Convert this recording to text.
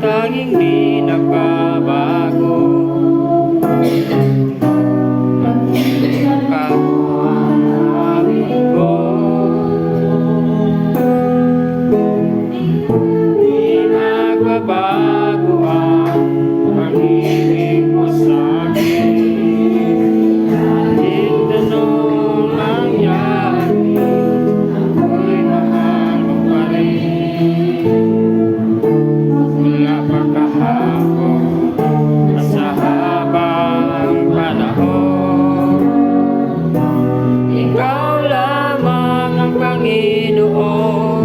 tanging di nagbabago. Panginoon.